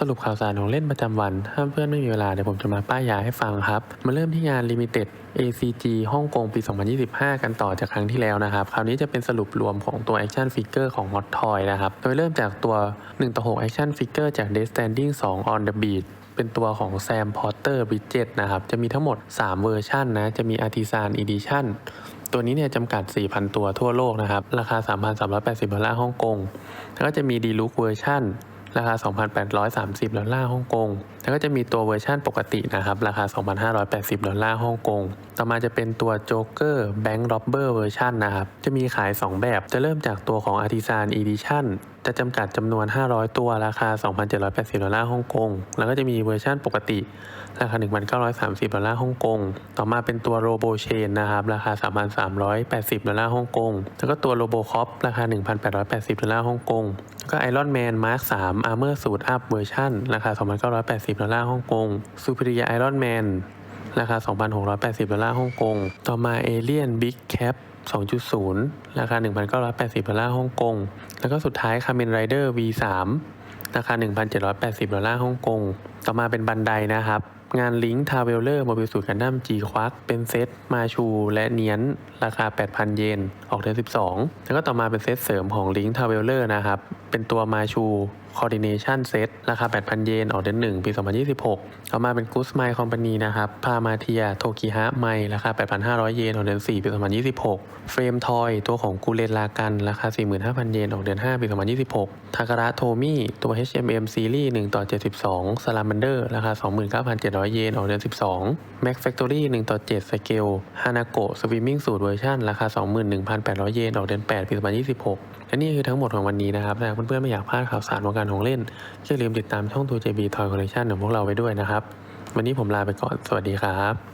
สรุปข่าวสารของเล่นประจำวัน ถ้าเพื่อนไม่มีเวลาเดี๋ยวผมจะมาป้ายยาให้ฟังครับ มาเริ่มที่งาน Limited ACG ฮ่องกงปี 2025 กันต่อจากครั้งที่แล้วนะครับ คราวนี้จะเป็นสรุปรวมของตัว Action Figure ของ Mod Toy นะครับ โดยเริ่มจากตัว 1 ต่อ 6 Action Figure จาก Death Standing 2 On the Beat เป็นตัวของ Sam Porter Bridget นะครับ จะมีทั้งหมด 3 เวอร์ชันนะ จะมี Artisan Edition ตัวนี้เนี่ยจำกัด 4,000 ตัวทั่วโลกนะครับ ราคา 3,380ดอลลาร์ฮ่องกง แล้วก็จะมี Deluxe Version ราคา 2,830 ดอลลาร์ฮ่องกง แล้วก็จะมีตัวเวอร์ชันปกตินะครับ ราคา 2,580 ดอลลาร์ฮ่องกง ต่อมาจะเป็นตัว Joker Bank Robber เวอร์ชันนะครับ จะมีขาย 2 แบบ จะเริ่มจากตัวของ Artisan Edition จะจำกัดจำนวน 500 ตัวราคา 2,780 ดอลลาร์ฮ่องกง แล้วก็จะมีเวอร์ชันปกติ ราคา 1,930 ดอลลาร์ฮ่องกง ต่อมาเป็นตัว Robo Chain นะครับ ราคา 3,380 ดอลลาร์ฮ่องกง แล้วก็ตัว Robocop ราคา 1,880 ดอลลาร์ฮ่องกง แล้วก็ Iron Man Mark 3 Armor Suit Up เวอร์ชันราคา 2,980 ดอลลาร์ฮ่องกง Superior Iron Man ราคา 2,680 ดอลลาร์ฮ่องกง ต่อมา Alien Big Cap 2.0 ราคา 1,980 ดอลลาร์ฮ่องกง แล้วก็สุดท้าย Kamen Rider V3 ราคา 1,780 ดอลลาร์ฮ่องกง ต่อมาเป็นบันไดนะครับ งานลิงค์ทาเวลเลอร์โมบิลสูตรกันดั้มจีควักเป็นเซตมาชูและเนียนราคา 8,000 เยน ออกเดือน 12 แล้วก็ต่อมาเป็นเซตเสริมของลิงค์ทาเวลเลอร์นะครับ เป็นตัวมาชู Coordination Set ราคา 8,000 เยน ออกเดือน 1 ปี 2026 ต่อมาเป็น Good Smile Company นะครับ พามาเทีย โทกิฮะไมราคา 8,500 เยน ออกเดือน 4 ปี 2026 เฟรมทอย ตัวของกูเรนลากัน ราคา 45,000 เยน ออกเดือน 5 ปี 2026 ทาการะโทมี่ ตัว HMM Series 1 ต่อ 72 Salamander ราคา 29,700 100 เยนออกเดือน 12 Mac Factory 1 ต่อ 7 Scale Hanako Swimming Suit Version ราคา 21,800 เยนออกเดือน 8 ปี 2026 และนี่คือทั้งหมดของวันนี้นะครับถ้าเพื่อนๆไม่อยากพลาดข่าวสารวงการของเล่นอย่าลืมติดตามช่อง 2JB Toy Collection ของพวกเราไว้ด้วยนะครับ วันนี้ผมลาไปก่อน สวัสดีครับ